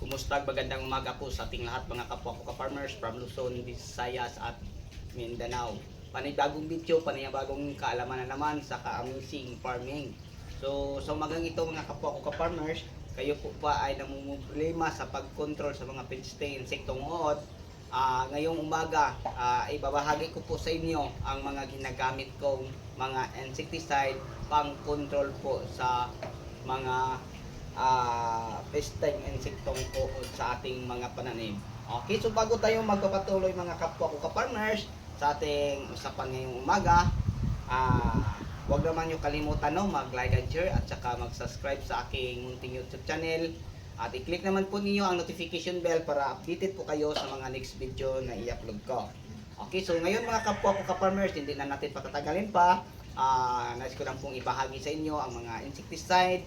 Kumusta magandang umaga po sa ating lahat mga kapwa ko ka-farmers from Luzon, Visayas at Mindanao. Panibagong video, panibagong kaalaman na naman sa ka-amazing farming. So, sa umagang ito mga kapwa ko ka-farmers, kayo po ba ay namumblema sa pag-control sa mga peste, insektong uod? Ah, ngayong umaga, ah, ibabahagi ko po sa inyo ang mga ginagamit kong mga insecticide pang control po sa mga ah pesteng insektong uod sa ating mga pananim. Okay, so bago tayo magpapatuloy mga kapwa ko ka-farmers sa ating usapan ngayong umaga, ah Huwag naman nyo kalimutan no, mag-like and share at saka mag-subscribe sa aking munting YouTube channel. At i-click naman po ninyo ang notification bell para updated po kayo sa mga next video na i-upload ko. Okay, so ngayon mga kapwa ko ka-farmers, hindi na natin patatagalin pa. Ah, nais ko lang pong ibahagi sa inyo ang mga insecticide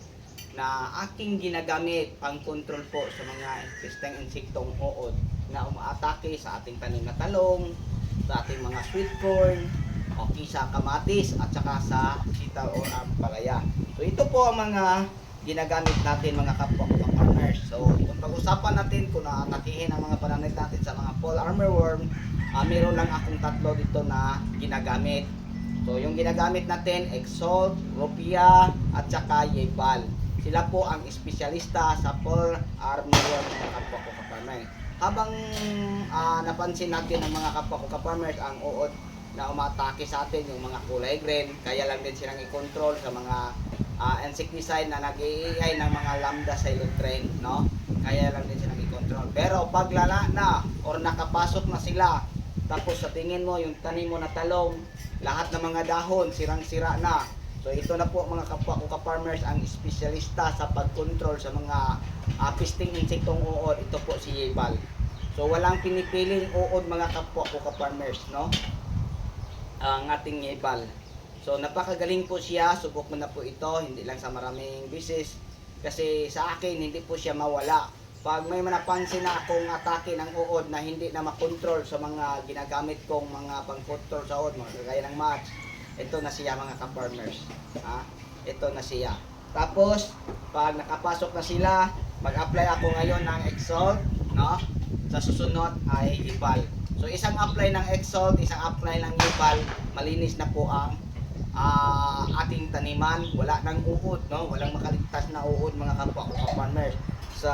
na aking ginagamit pang control po sa mga pesteng insektong uod na umaatake sa ating tanim na talong, sa ating mga sweet corn, okay sa kamatis at saka sa sitaw o ampalaya. So ito po ang mga ginagamit natin mga kapwa ko farmers. So kung pag-usapan natin kung naatakihin ang mga pananay natin sa mga fall armorworm, ah meron lang akong tatlo dito na ginagamit. So yung ginagamit natin, Exalt, Ropia at saka Yebal. Sila po ang espesyalista sa fall armorworm mga kapwa ko farmers. Habang ah, napansin natin ng mga kapwa ko farmers ang uod na umatake sa atin yung mga kulay green kaya lang din silang i-control sa mga ah, insecticide na nag-iingay ng mga lambda cylotrain no? Kaya lang din silang i-control. Pero pag lala na or nakapasok na sila tapos sa tingin mo yung tanim mo na talong lahat ng mga dahon sirang-sira na so ito na po mga kapwa ko ka-farmers ang espesyalista sa pag-control sa mga uh, pisting insektong uod ito po si Yebal so walang pinipiling uod mga kapwa ko ka-farmers no ang ating ibal. So napakagaling po siya, subok mo na po ito, hindi lang sa maraming bisis. Kasi sa akin, hindi po siya mawala. Pag may napansin na akong atake ng uod na hindi na makontrol sa mga ginagamit kong mga pang-control sa uod, mga kagaya ng match, ito na siya mga ka-farmers. Ha? Ito na siya. Tapos, pag nakapasok na sila, mag-apply ako ngayon ng Exalt, no? Sa susunod ay ibal. So isang apply ng Exalt, isang apply ng Yubal, malinis na po ang ah, ating taniman. Wala nang uod, no? Walang makaligtas na uod mga kapwa ko farmers. Sa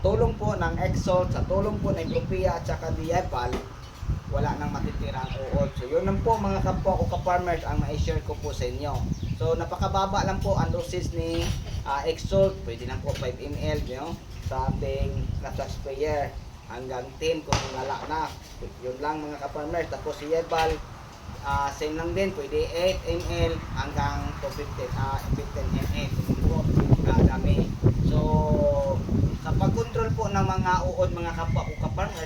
tulong po ng Exalt, sa tulong po ng Propia at saka Yubal, wala nang matitirang uod. So yun lang po mga kapwa ko ka-farmers ang ma-share ko po sa inyo. So napakababa lang po ang doses ni ah, Exalt, pwede lang po 5 ml, no? Sa ating nasa sprayer hanggang 10 kung wala na. Yun lang mga ka-farmers. Tapos si Yebal, ah same lang din. Pwede 8 ml hanggang to 15, ah 15 ml. Yun po, dami. So, sa pag-control po ng mga uod mga kapwa ko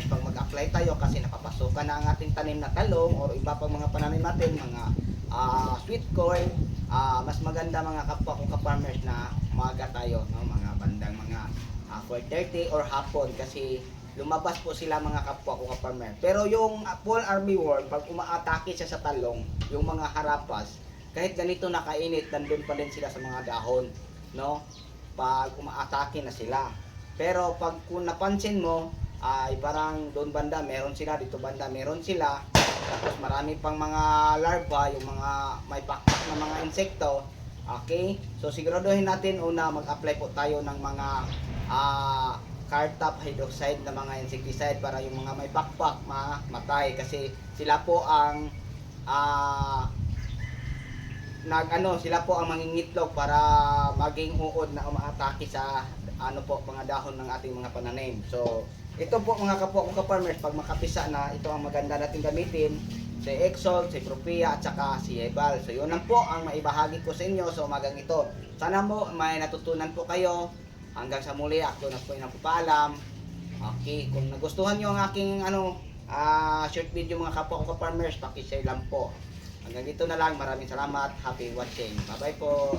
ka-farmers, pag mag-apply tayo kasi napapasukan na ang ating tanim na talong or iba pang mga pananim natin, mga ah, sweet corn, ah, mas maganda mga kapwa ko ka-farmers na umaga tayo, no? mga bandang mga ah, 4.30 or hapon kasi lumabas po sila mga kapwa ko ka-farmer. Pero yung uh, full army worm, pag umaatake siya sa talong, yung mga harapas, kahit ganito nakainit, nandun pa rin sila sa mga dahon, no? Pag umaatake na sila. Pero pag kung napansin mo, ay parang doon banda meron sila, dito banda meron sila. Tapos marami pang mga larva, yung mga may pakpak na mga insekto. Okay? So siguraduhin natin una mag-apply po tayo ng mga ah cartap hydroxide na mga insecticide para yung mga may pakpak mamatay kasi sila po ang ah nag ano sila po ang mangingitlog para maging uod na umaatake sa ano po mga dahon ng ating mga pananim. So ito po mga kapwa ko ka-farmers pag makapisa na ito ang maganda nating gamitin si Exol, si Propia at saka si Ebal. So yun lang po ang maibahagi ko sa inyo sa umagang ito. Sana mo may natutunan po kayo Hanggang sa muli, ako na po yung napapaalam. Okay, kung nagustuhan nyo ang aking ano, ah short video mga kapwa ko ka-farmers, pakishare lang po. Hanggang dito na lang, maraming salamat. Happy watching. Bye-bye po.